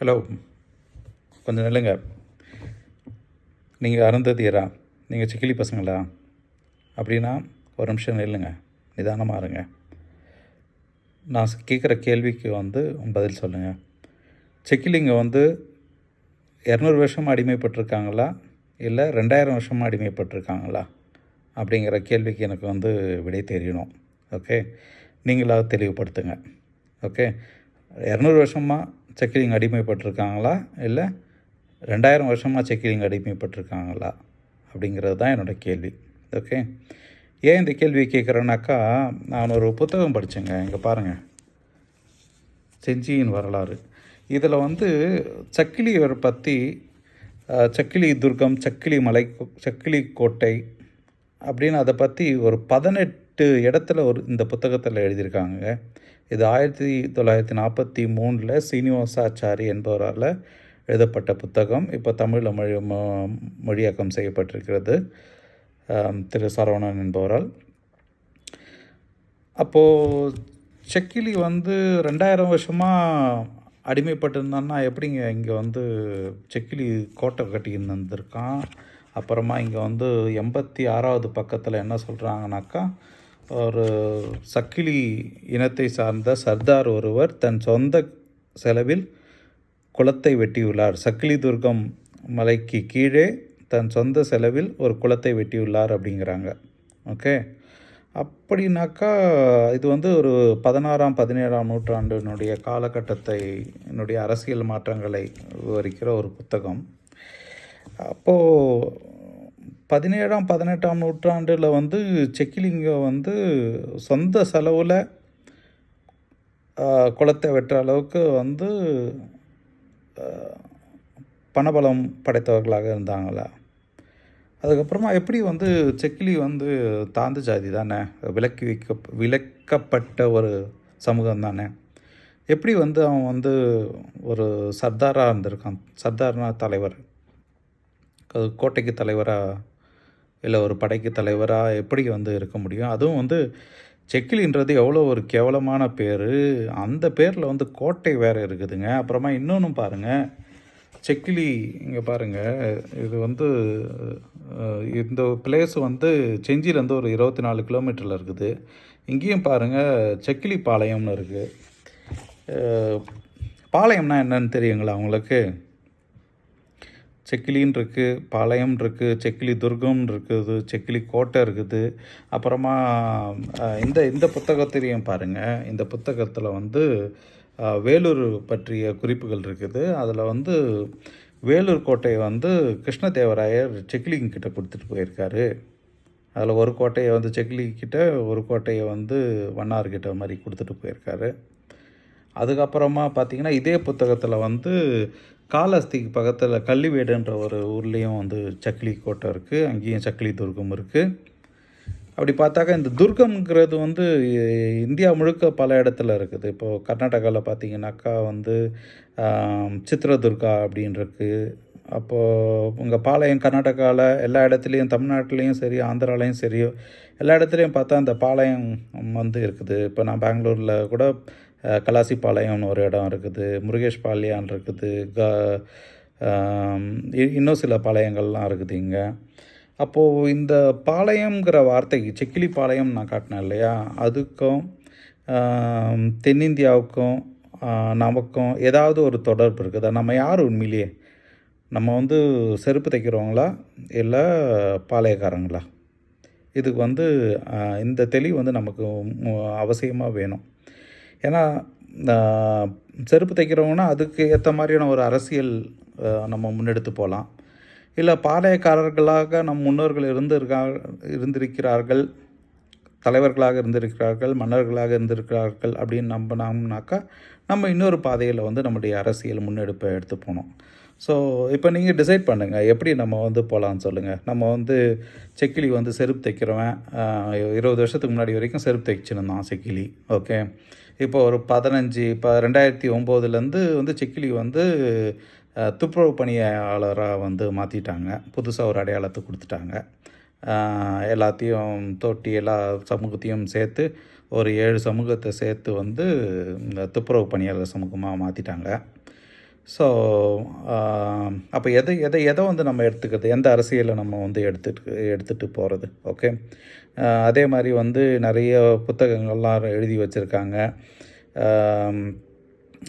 Hello. கொஞ்சம் நில்லுங்க. நீங்கள் அருந்ததியரா நீங்கள் சிக்கிலி பசங்களா? அப்படின்னா ஒரு நிமிஷம் நில்லுங்க. நிதானமாக இருங்க. நான் கேட்குற கேள்விக்கு வந்து பதில் சொல்லுங்கள் செக்கிலிங்க வந்து இரநூறு வருஷமாக அடிமைப்பட்டிருக்காங்களா? இல்லை ரெண்டாயிரம் வருஷமாக அடிமைப்பட்டிருக்காங்களா? அப்படிங்கிற கேள்விக்கு எனக்கு வந்து விடை தெரியணும். ஓகே? நீங்களாவது தெளிவுபடுத்துங்க. ஓகே? இரநூறு வருஷமாக செக்கிலிங் அடிமைப்பட்டிருக்காங்களா? இல்லை ரெண்டாயிரம் வருஷமாக செக்கிலிங் அடிமைப்பட்டிருக்காங்களா? அப்படிங்கிறது தான் என்னோடய கேள்வி. ஓகே. ஏன் இந்த கேள்வி கேட்குறேன்னாக்கா நான் ஒரு புத்தகம் படித்தேங்க இங்கே பாருங்கள் செஞ்சியின் வரலாறு. இதில் வந்து சக்கிலியர் பற்றி சக்கிலி துர்க்கம் சக்கிலி மலை சக்கிலி கோட்டை அப்படின்னு அதை பற்றி ஒரு பதினெட்டு எட்டு இடத்துல ஒரு இந்த புத்தகத்தில் எழுதியிருக்காங்க. இது ஆயிரத்தி தொள்ளாயிரத்தி நாற்பத்தி மூணில் சீனிவாசாச்சாரி என்பவரால் எழுதப்பட்ட புத்தகம். இப்போ தமிழில் மொழி மொ- மொழியாக்கம் செய்யப்பட்டிருக்கிறது. திரு சரவணன் என்பவரால். அப்போது செக்கிலி வந்து ரெண்டாயிரம் வருஷமாக அடிமைப்பட்டிருந்தான்னா எப்படிங்க இங்கே வந்து செக்கிலி கோட்டை கட்டியிருந்திருக்கான் அப்புறமா இங்கே வந்து எண்பத்தி ஆறாவது பக்கத்தில் என்ன சொல்கிறாங்கனாக்கா ஒரு சக்கிலி இனத்தை சார்ந்த சர்தார் ஒருவர் தன் சொந்த செலவில் குளத்தை வெட்டியுள்ளார். சக்கிலி துர்கம் மலைக்கு கீழே தன் சொந்த செலவில் ஒரு குளத்தை வெட்டியுள்ளார் அப்படிங்கிறாங்க. ஓகே? அப்படின்னாக்கா இது வந்து ஒரு பதினாறாம் பதினேழாம் நூற்றாண்டினுடைய காலகட்டத்தை என்னுடைய அரசியல் மாற்றங்களை விவரிக்கிற ஒரு புத்தகம். அப்போது பதினேழாம் பதினெட்டாம் நூற்றாண்டில் வந்து செக்கிலிங்கம் வந்து சொந்த செலவில் குளத்தை வெட்டுற அளவுக்கு வந்து பணபலம் படைத்தவர்களாக இருந்தாங்களா? அதுக்கப்புறமா எப்படி வந்து செக்கிலி வந்து தாந்து ஜாதி தானே? விலக்கி வைக்க விலக்கப்பட்ட ஒரு சமூகம் தானே? எப்படி வந்து அவன் வந்து ஒரு சர்தாராக இருந்திருக்கான்? சர்தார்னா தலைவர். அது கோட்டைக்கு தலைவராக இல்லை ஒரு படைக்கு தலைவராக எப்படி வந்து இருக்க முடியும்? அதுவும் வந்து செக்கிலின்றது எவ்வளோ ஒரு கேவலமான பேர். அந்த பேரில் வந்து கோட்டை வேறு இருக்குதுங்க. அப்புறமா இன்னொன்று பாருங்கள் செக்கிலி இங்கே பாருங்கள் இது வந்து இந்த பிளேஸ் வந்து செஞ்சிலேருந்து ஒரு இருபத்தி நாலு கிலோமீட்டரில் இருக்குது. இங்கேயும் பாருங்கள் செக்கிலி பாளையம்னு இருக்குது பாளையம்னா என்னன்னு தெரியுங்களா உங்களுக்கு? செக்கிலின்னு இருக்குது பாளையம் இருக்குது செக்கிலி துர்கம் இருக்குது செக்கிலி கோட்டை இருக்குது அப்புறமா இந்த இந்த புத்தகத்திலையும் பாருங்கள் இந்த புத்தகத்தில் வந்து வேலூர் பற்றிய குறிப்புகள் இருக்குது அதில் வந்து வேலூர் கோட்டையை வந்து கிருஷ்ணதேவராயர் செக்கிலிங்க கிட்ட கொடுத்துட்டு போயிருக்காரு. அதில் ஒரு கோட்டையை வந்து செக்கிலி கிட்ட ஒரு கோட்டையை வந்து வண்ணார்கிட்ட மாதிரி கொடுத்துட்டு போயிருக்காரு. அதுக்கப்புறமா பார்த்திங்கன்னா இதே புத்தகத்தில் வந்து காலஸ்திக்கு பக்கத்தில் கள்ளிவேடுன்ற ஒரு ஊர்லேயும் வந்து சக்லி கோட்டை இருக்குது அங்கேயும் சக்லி துர்க்கம் இருக்குது அப்படி பார்த்தாக்கா இந்த துர்கம்ங்கிறது வந்து இந்தியா முழுக்க பல இடத்துல இருக்குது. இப்போது கர்நாடகாவில் பார்த்தீங்கன்னாக்கா வந்து சித்ரதுர்கா அப்படின்ருக்கு அப்போது உங்கள் பாளையம் கர்நாடகாவில் எல்லா இடத்துலையும் தமிழ்நாட்டிலையும் சரி ஆந்திராலையும் சரி எல்லா இடத்துலையும் பார்த்தா அந்த பாளையம் வந்து இருக்குது. இப்போ நான் பெங்களூரில் கூட கலாசிப்பாளையம்னு கலாசிபாளையம்னு ஒரு இடம் இருக்குது முருகேஷ் பாளையான் இருக்குது க இன்னும் சில பாளையங்கள்லாம் இருக்குது இங்கே. அப்போது இந்த பாளையம்ங்கிற வார்த்தைக்கு செக்கிலி பாளையம் நான் காட்டினேன் இல்லையா? அதுக்கும் தென்னிந்தியாவுக்கும் நமக்கும் ஏதாவது ஒரு தொடர்பு இருக்குதா? நம்ம யார் உண்மையிலேயே நம்ம வந்து செருப்பு தைக்கிறவங்களா? இல்லை பாளையக்காரங்களா? இதுக்கு வந்து இந்த தெளிவு வந்து நமக்கு அவசியமாக வேணும். ஏன்னா செருப்பு தைக்கிறவங்கன்னா அதுக்கு ஏற்ற மாதிரியான ஒரு அரசியல் நம்ம முன்னெடுத்து போகலாம் இல்லை பாளையக்காரர்களாக நம் முன்னோர்கள் இருந்திருக்கா இருந்திருக்கிறார்கள் தலைவர்களாக இருந்திருக்கிறார்கள் மன்னர்களாக இருந்திருக்கிறார்கள் அப்படின்னு நம்பினோம்னாக்கா நம்ம இன்னொரு பாதையில் வந்து நம்முடைய அரசியல் முன்னெடுப்பை எடுத்து போனோம். ஸோ இப்போ நீங்கள் டிசைட் பண்ணுங்கள் எப்படி நம்ம வந்து போகலான்னு சொல்லுங்கள் நம்ம வந்து செக்கிலி வந்து செருப்பு தைக்கிறவன் இருபது வருஷத்துக்கு முன்னாடி வரைக்கும் செருப்பு தைச்சிருந்தான் செக்கிலி ஓகே? இப்போ ஒரு பதினஞ்சு இப்போ ரெண்டாயிரத்தி ஒம்போதுலேருந்து வந்து சிக்கிலி வந்து துப்புரவு பணியாளராக வந்து மாற்றிட்டாங்க புதுசாக ஒரு அடையாளத்தை கொடுத்துட்டாங்க. எல்லாத்தையும் தொட்டி எல்லா சமூகத்தையும் சேர்த்து ஒரு ஏழு சமூகத்தை சேர்த்து வந்து இந்த துப்புரவு பணியாளர் சமூகமாக மாற்றிட்டாங்க ஸோ um, அப்போ எதை எதை எதை வந்து நம்ம எடுத்துக்கிறது? எந்த அரசியலை நம்ம வந்து எடுத்துட்டு எடுத்துகிட்டு போகிறது ஓகே uh, அதே மாதிரி வந்து நிறைய புத்தகங்கள்லாம் எழுதி வச்சுருக்காங்க. Um,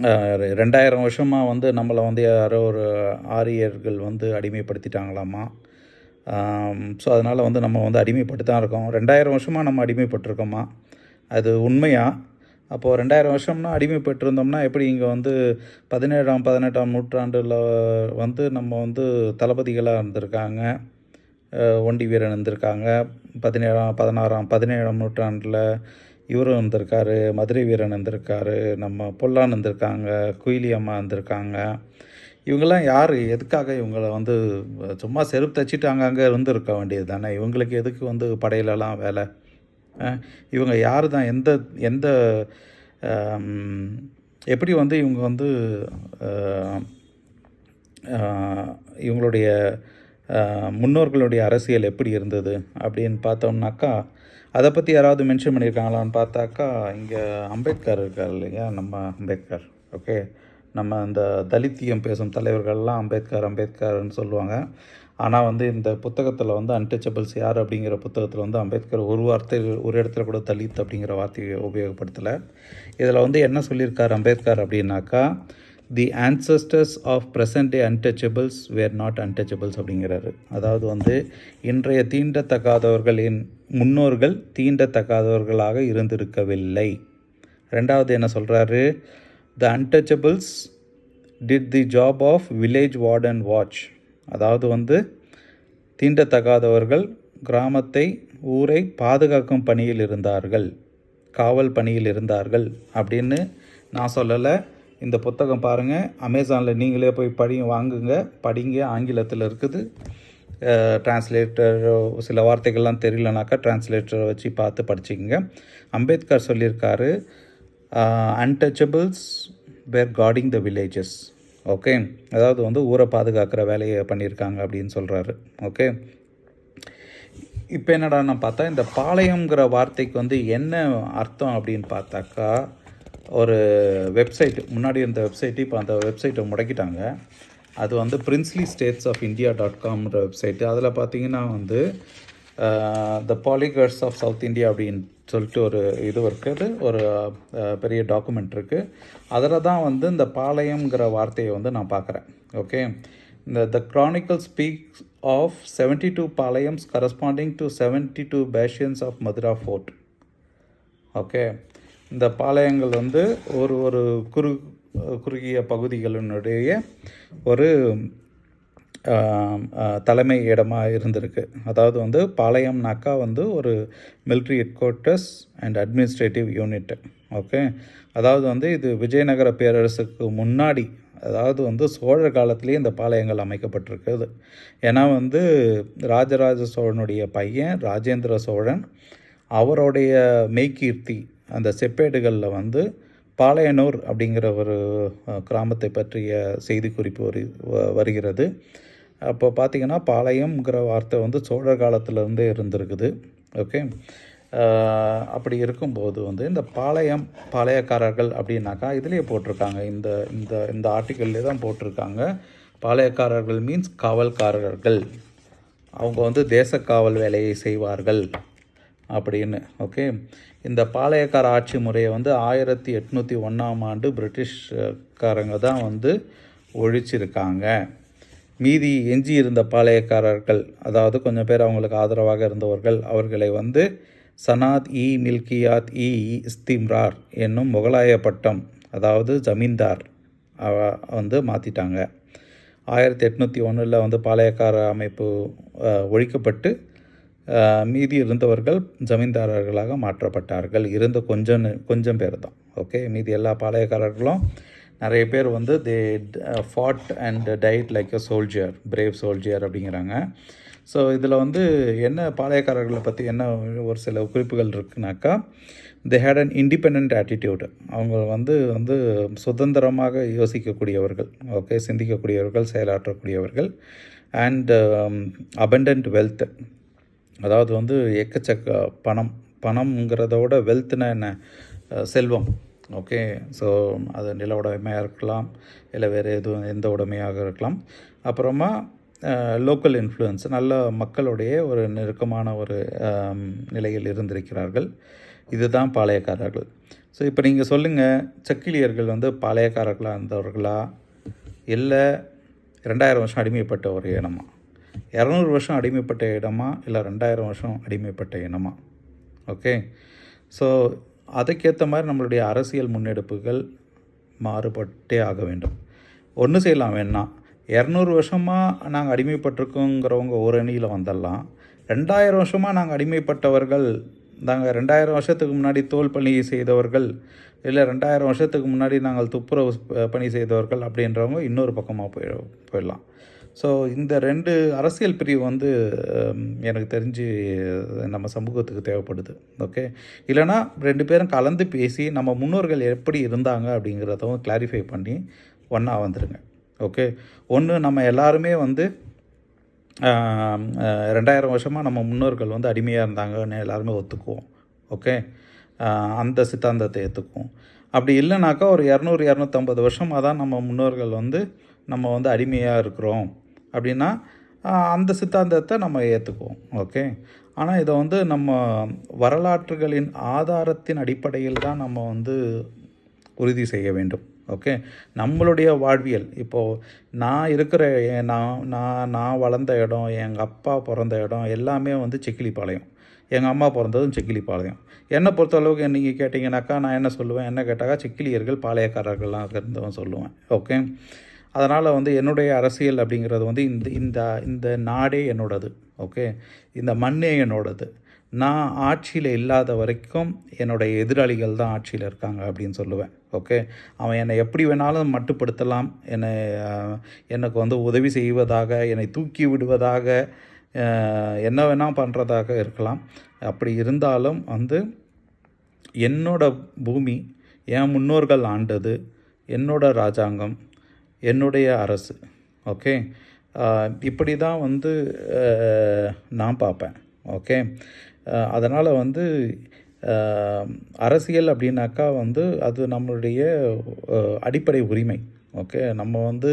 uh, ரெண்டாயிரம் வருஷமாக வந்து நம்மளை வந்து யாரோ ஒரு ஆரியர்கள் வந்து அடிமைப்படுத்திட்டாங்களாமா? Um, ஸோ அதனால் வந்து நம்ம வந்து அடிமைப்பட்டு தான் இருக்கோம். ரெண்டாயிரம் வருஷமாக நம்ம அடிமைப்பட்டிருக்கோமா? அது உண்மையாக அப்போது ரெண்டாயிரம் வருஷம்னா அடிமைப்பட்டிருந்தோம்னா எப்படி இங்கே வந்து பதினேழாம் பதினெட்டாம் நூற்றாண்டில் வந்து நம்ம வந்து தளபதிகளாக இருந்திருக்காங்க ஒண்டி வீரன் இருந்திருக்காங்க பதினேழாம் பதினாறாம் பதினேழாம் நூற்றாண்டில் இவரும் இருந்திருக்காரு மதுரை வீரன் இருந்திருக்காரு நம்ம பொல்லான் இருந்திருக்காங்க குயிலி அம்மா இருந்திருக்காங்க. இவங்கெல்லாம் யார்? எதுக்காக இவங்களை வந்து சும்மா செருப்பு தச்சுட்டு அங்கங்கே இருந்திருக்க வேண்டியது தானே? இவங்களுக்கு எதுக்கு வந்து படையிலலாம் வேலை? இவங்க யார் தான் எந்த எந்த எப்படி வந்து இவங்க வந்து இவங்களுடைய முன்னோர்களுடைய அரசியல் எப்படி இருந்தது அப்படின்னு பார்த்தோம்னாக்கா அதை பற்றி யாராவது மென்ஷன் பண்ணியிருக்காங்களான்னு பார்த்தாக்கா இங்கே அம்பேத்கர் இருக்கார் இல்லையா? நம்ம அம்பேத்கர் ஓகே நம்ம இந்த தலித்தியம் பேசும் தலைவர்கள்லாம் அம்பேத்கர் அம்பேத்கர்னு சொல்லுவாங்க. ஆனால் வந்து இந்த புத்தகத்தில் வந்து அன்டச்சபிள்ஸ் யார் அப்படிங்கிற புத்தகத்தில் வந்து அம்பேத்கர் ஒரு வார்த்தை ஒரு இடத்துல கூட தலித் அப்படிங்கிற வார்த்தையை உபயோகப்படுத்தலை. இதில் வந்து என்ன சொல்லியிருக்கார் அம்பேத்கர் அப்படின்னாக்கா the ancestors of present day untouchables were not untouchables அப்படிங்கிறாரு. அதாவது வந்து இன்றைய தீண்டத்தகாதவர்களின் முன்னோர்கள் தீண்டத்தகாதவர்களாக இருந்திருக்கவில்லை. ரெண்டாவது என்ன சொல்கிறாரு the untouchables did the job of village warden watch அதாவது வந்து தீண்டத்தகாதவர்கள் கிராமத்தை ஊரை பாதுகாக்கும் பணியில் இருந்தார்கள் காவல் பணியில் இருந்தார்கள் அப்படின்னு நான் சொல்லலை. இந்த புத்தகம் பாருங்கள் அமேசானில் நீங்களே போய் படி வாங்குங்க. படிங்க. ஆங்கிலத்தில் இருக்குது. டிரான்ஸ்லேட்டர் சில வார்த்தைகள்லாம் தெரியலனாக்கா டிரான்ஸ்லேட்டரை வச்சு பார்த்து படிச்சுக்கோங்க. அம்பேத்கர் சொல்லியிருக்காரு untouchables were guarding the villages okay? அதாவது வந்து ஊரை பாதுகாக்கிற வேலையை பண்ணியிருக்காங்க அப்படின்னு சொல்கிறாரு ஓகே? இப்போ என்னடான்னு பார்த்தா இந்த பாளையம்ங்கிற வார்த்தைக்கு வந்து என்ன அர்த்தம் அப்படின்னு பார்த்தாக்கா ஒரு வெப்சைட் முன்னாடி இருந்த வெப்சைட் இப்போ அந்த வெப்சைட்டை முடக்கிட்டாங்க. அது வந்து princely states of India dot காம்ன்ற website. அதில் பார்த்தீங்கன்னா வந்து the poligars of south India அப்படின்னு சொல்லிட்டு ஒரு இது இருக்குது ஒரு பெரிய டாக்குமெண்ட் இருக்குது அதில் தான் வந்து இந்த பாளையம்ங்கிற வார்த்தையை வந்து நான் பார்க்குறேன். ஓகே இந்த the chronicle speaks of seventy two palayams corresponding to seventy two bastions of Madura fort okay இந்த பாளையங்கள் வந்து ஒரு ஒரு குறு குறுகிய பகுதிகளினுடைய ஒரு தலைமை இடமாக இருந்திருக்கு. அதாவது வந்து பாளையம்னாக்கா வந்து ஒரு military headquarters and administrative unit okay அதாவது வந்து இது விஜயநகர பேரரசுக்கு முன்னாடி அதாவது வந்து சோழர் காலத்திலேயே இந்த பாளையங்கள் அமைக்கப்பட்டிருக்குது ஏன்னா வந்து ராஜராஜ சோழனுடைய பையன் ராஜேந்திர சோழன் அவருடைய மெய்கீர்த்தி அந்த செப்பேடுகளில் வந்து பாளையனூர் அப்படிங்கிற ஒரு கிராமத்தை பற்றிய செய்திக்குறிப்பு வரு வ- வருகிறது. அப்போ பார்த்தீங்கன்னா பாளையம்ங்கிற வார்த்தை வந்து சோழர் காலத்திலேருந்தே இருந்திருக்குது. ஓகே? அப்படி இருக்கும்போது வந்து இந்த பாளையம் பாளையக்காரர்கள் அப்படின்னாக்கா இதுலேயே போட்டிருக்காங்க. இந்த இந்த இந்த ஆர்டிக்கல்லே தான் போட்டிருக்காங்க. பாளையக்காரர்கள் மீன்ஸ் காவல்காரர்கள். அவங்க வந்து தேச காவல் வேலையை செய்வார்கள் அப்படின்னு. ஓகே? இந்த பாளையக்கார ஆட்சி முறையை வந்து ஆயிரத்தி எட்நூற்றி ஒன்றாம் ஆண்டு பிரிட்டிஷ்காரங்க தான் வந்து ஒழிச்சிருக்காங்க. மீதி எஞ்சி இருந்த பாளையக்காரர்கள் அதாவது கொஞ்சம் பேர் அவங்களுக்கு ஆதரவாக இருந்தவர்கள் அவர்களை வந்து சனாத் இ மில்கியாத் இ இஸ்திம்ரார் என்னும் முகலாய பட்டம் அதாவது ஜமீன்தார் வந்து மாற்றிட்டாங்க ஆயிரத்தி எட்நூற்றி ஒன்றில் வந்து பாளையக்கார அமைப்பு ஒழிக்கப்பட்டு மீதி இருந்தவர்கள் ஜமீன்தாரர்களாக மாற்றப்பட்டார்கள். இருந்த கொஞ்சம் கொஞ்சம் பேர் தான். ஓகே? மீதி எல்லா பாளையக்காரர்களும் நிறைய பேர் வந்து they fought and died like a soldier brave soldier அப்படிங்கிறாங்க. ஸோ இதில் வந்து என்ன பாளையக்காரர்களை பற்றி என்ன ஒரு சில குறிப்புகள் இருக்குனாக்கா they had an independent attitude அவங்க வந்து வந்து சுதந்திரமாக யோசிக்கக்கூடியவர்கள் ஓகே சிந்திக்கக்கூடியவர்கள் செயலாற்றக்கூடியவர்கள் அண்ட் அபண்டன்ட் வெல்த் அதாவது வந்து எக்கச்சக்க பணம் பணம்ங்கிறத விட வெல்த்னா என்ன? செல்வம். ஓகே ஸோ அது நில உடைமையாக இருக்கலாம் இல்லை வேறு எதுவும் எந்த உடைமையாக இருக்கலாம். அப்புறமா லோக்கல் இன்ஃப்ளூயன்ஸ் நல்ல மக்களுடைய ஒரு நெருக்கமான ஒரு நிலையில் இருந்திருக்கிறார்கள். இதுதான் பாளையக்காரர்கள். ஸோ இப்போ நீங்கள் சொல்லுங்கள் செக்கிலியர்கள் வந்து பாளையக்காரர்களாக இருந்தவர்களா? இல்லை ரெண்டாயிரம் வருஷம் அடிமைப்பட்ட ஒரு இனமா? இரநூறு வருஷம் அடிமைப்பட்ட இடமா இல்லை ரெண்டாயிரம் வருஷம் அடிமைப்பட்ட இனமா? ஓகே ஸோ அதுக்கேற்ற மாதிரி நம்மளுடைய அரசியல் முன்னெடுப்புகள் மாறுபட்டே ஆக வேண்டும். ஒன்று செய்யலாம் வேணா. இரநூறு வருஷமாக நாங்கள் அடிமைப்பட்டிருக்கோங்கிறவங்க ஒரு அணியில் வந்துடலாம் ரெண்டாயிரம் வருஷமாக நாங்கள் அடிமைப்பட்டவர்கள் நாங்கள் ரெண்டாயிரம் வருஷத்துக்கு முன்னாடி தோல் பணி செய்தவர்கள் இல்லை ரெண்டாயிரம் வருஷத்துக்கு முன்னாடி நாங்கள் துப்புரவு ப- பணி செய்தவர்கள் அப்படின்றவங்க இன்னொரு பக்கமாக போய் போயிடலாம் ஸோ இந்த ரெண்டு அரசியல் பிரிவு வந்து எனக்கு தெரிஞ்சு நம்ம சமூகத்துக்கு தேவைப்படுது. ஓகே இல்லைனா ரெண்டு பேரும் கலந்து பேசி நம்ம முன்னோர்கள் எப்படி இருந்தாங்க அப்படிங்கிறதும் கிளாரிஃபை பண்ணி ஒன்றா வந்துடுங்க ஓகே ஒன்று நம்ம எல்லாருமே வந்து ரெண்டாயிரம் வருஷமாக நம்ம முன்னோர்கள் வந்து அடிமையாக இருந்தாங்கன்னு எல்லாருமே ஒத்துக்குவோம். ஓகே அந்த சித்தாந்தத்தை ஏற்றுக்குவோம் அப்படி இல்லைனாக்கா ஒரு இரநூறு இரநூத்தம்பது வருஷமாக தான் நம்ம முன்னோர்கள் வந்து நம்ம வந்து அடிமையாக இருக்கிறோம். அப்படின்னா அந்த சித்தாந்தத்தை நம்ம ஏற்றுக்குவோம் ஓகே? ஆனால் இதை வந்து நம்ம வரலாற்றுகளின் ஆதாரத்தின் அடிப்படையில் தான் நம்ம வந்து உறுதி செய்ய வேண்டும். ஓகே? நம்மளுடைய வாழ்வியல். இப்போது நான் இருக்கிற நான் நான் நான் வளர்ந்த இடம் எங்கள் அப்பா பிறந்த இடம் எல்லாமே வந்து செக்கிலிப்பாளையம். எங்கள் அம்மா பிறந்ததும் செக்கிலிப்பாளையம். என்னை பொறுத்தளவுக்கு நீங்கள் கேட்டிங்கனாக்கா நான் என்ன சொல்லுவேன்? என்ன கேட்டாக்கா செக்கிலியர்கள் பாளையக்காரர்கள்லாம் இருந்தவன் சொல்லுவேன். ஓகே? அதனால் வந்து என்னுடைய அரசியல் அப்படிங்கிறது வந்து இந்த இந்த இந்த நாடே என்னோடது ஓகே? இந்த மண்ணே என்னோடது. நான் ஆட்சியில் இல்லாத வரைக்கும் என்னுடைய எதிராளிகள் தான் ஆட்சியில் இருக்காங்க அப்படின்னு சொல்லுவேன் ஓகே? அவன் என்னை எப்படி வேணாலும் மட்டுப்படுத்தலாம். என்னை எனக்கு வந்து உதவி செய்வதாக என்னை தூக்கி விடுவதாக என்ன வேணால் பண்ணுறதாக இருக்கலாம். அப்படி இருந்தாலும் வந்து என்னோட பூமி என் முன்னோர்கள் ஆண்டது என்னோட ராஜாங்கம் என்னுடைய அரசு ஓகே இப்படி தான் வந்து நான் பார்ப்பேன் ஓகே அதனால் வந்து அரசியல் அப்படின்னாக்கா வந்து அது நம்மளுடைய அடிப்படை உரிமை ஓகே நம்ம வந்து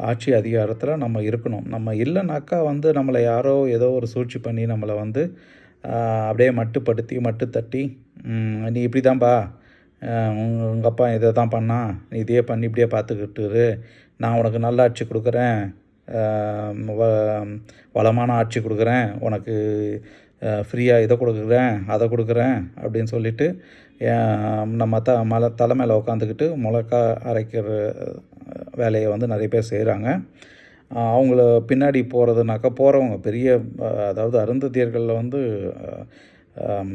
ஆட்சி அதிகாரத்தில் நம்ம இருக்கணும். நம்ம இல்லைனாக்கா வந்து நம்மளை யாரோ ஏதோ ஒரு சூழ்ச்சி பண்ணி நம்மளை வந்து அப்படியே மட்டுப்படுத்தி மட்டு தட்டி நீ இப்படி தான்பா உங்கள் உங்கள் அப்பா இதை தான் பண்ணான் நீ இதையே பண்ணி இப்படியே பார்த்துக்கிட்டுரு நான் உனக்கு நல்ல ஆட்சி கொடுக்குறேன். வ- வளமான ஆட்சி கொடுக்குறேன். உனக்கு ஃப்ரீயாக இதை கொடுக்குறேன் அதை கொடுக்குறேன் அப்படின்னு சொல்லிட்டு நம்ம த மலை தலை மேலே உட்காந்துக்கிட்டு மிளகா அரைக்கிற வேலையை வந்து நிறைய பேர் செய்கிறாங்க அவங்கள பின்னாடி போகிறதுனாக்கா போகிறவங்க பெரிய அதாவது அருந்ததியர்களில் வந்து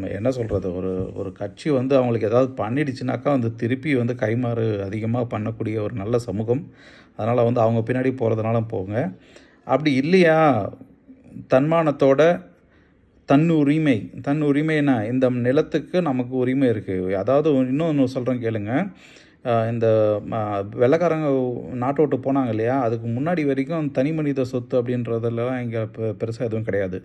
என்ன சொல்கிறது ஒரு ஒரு கட்சி வந்து அவங்களுக்கு ஏதாவது பண்ணிடுச்சுனாக்கா வந்து திருப்பி வந்து கைமாறு அதிகமாக பண்ணக்கூடிய ஒரு நல்ல சமூகம். அதனால் வந்து அவங்க பின்னாடி போகிறதுனால போங்க. அப்படி இல்லையா? தன்மானத்தோட தன் உரிமை தன் உரிமைனா இந்த நிலத்துக்கு நமக்கு உரிமை இருக்குது அதாவது இன்னொன்று சொல்கிறேன் கேளுங்கள் இந்த வெள்ளக்காரங்க வெள்ளைக்காரங்க நாட்டை விட்டு போனாங்க இல்லையா? அதுக்கு முன்னாடி வரைக்கும் தனி மனித சொத்து அப்படின்றதெல்லாம் இங்கே பெருசாக எதுவும் கிடையாது.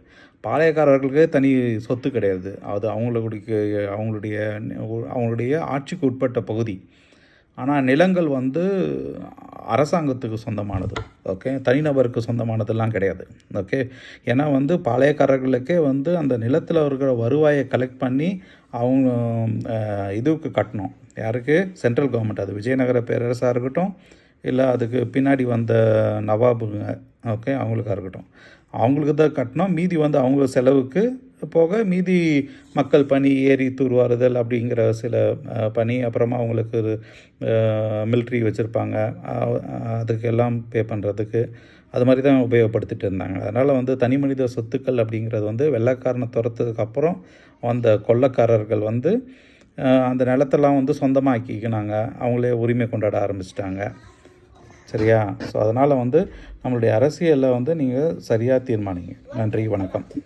பாளையக்காரர்களுக்கே தனி சொத்து கிடையாது. அது அவங்களுடைய அவங்களுடைய அவங்களுடைய ஆட்சிக்கு உட்பட்ட பகுதி. ஆனால் நிலங்கள் வந்து அரசாங்கத்துக்கு சொந்தமானது. ஓகே? தனிநபருக்கு சொந்தமானதெல்லாம் கிடையாது. ஓகே? ஏன்னா வந்து பாளையக்காரர்களுக்கே வந்து அந்த நிலத்தில் இருக்கிற வருவாயை கலெக்ட் பண்ணி அவங்க இதுக்கு கட்டணும். யாருக்கு? சென்ட்ரல் கவர்மெண்ட் அது விஜயநகர பேரரசாக இருக்கட்டும் இல்லை அதுக்கு பின்னாடி வந்த நவாபுங்க ஓகே? அவங்களுக்காக இருக்கட்டும். அவங்களுக்கு தான் கட்டணும். மீதி வந்து அவங்க செலவுக்கு போக மீதி மக்கள் பணி ஏரி தூர்வாறுதல் அப்படிங்கிற சில பணி அப்புறமா அவங்களுக்கு மிலிட்ரி வச்சுருப்பாங்க. அதுக்கெல்லாம் பே பண்ணுறதுக்கு அது மாதிரி தான் உபயோகப்படுத்திட்டு இருந்தாங்க. அதனால் வந்து தனி மனித சொத்துக்கள் அப்படிங்கிறது வந்து வெள்ளைக்காரனை துரத்ததுக்கு அப்புறம் வந்த கொள்ளக்காரர்கள் வந்து அந்த நிலத்தெல்லாம் வந்து சொந்தமாக்கிக்கினாங்க. அவங்களே உரிமை கொண்டாட ஆரம்பிச்சிட்டாங்க. சரியா? ஸோ அதனால் வந்து நம்மளுடைய அரசியலில் வந்து நீங்கள் சரியாக தீர்மானிங்க. நன்றி வணக்கம்.